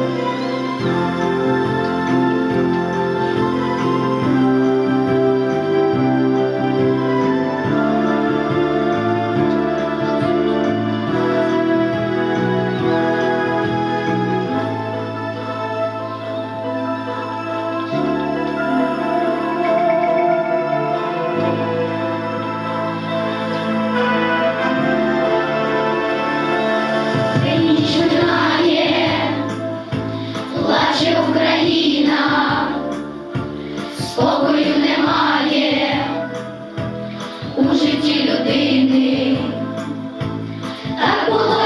Música людини. Так було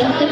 Shut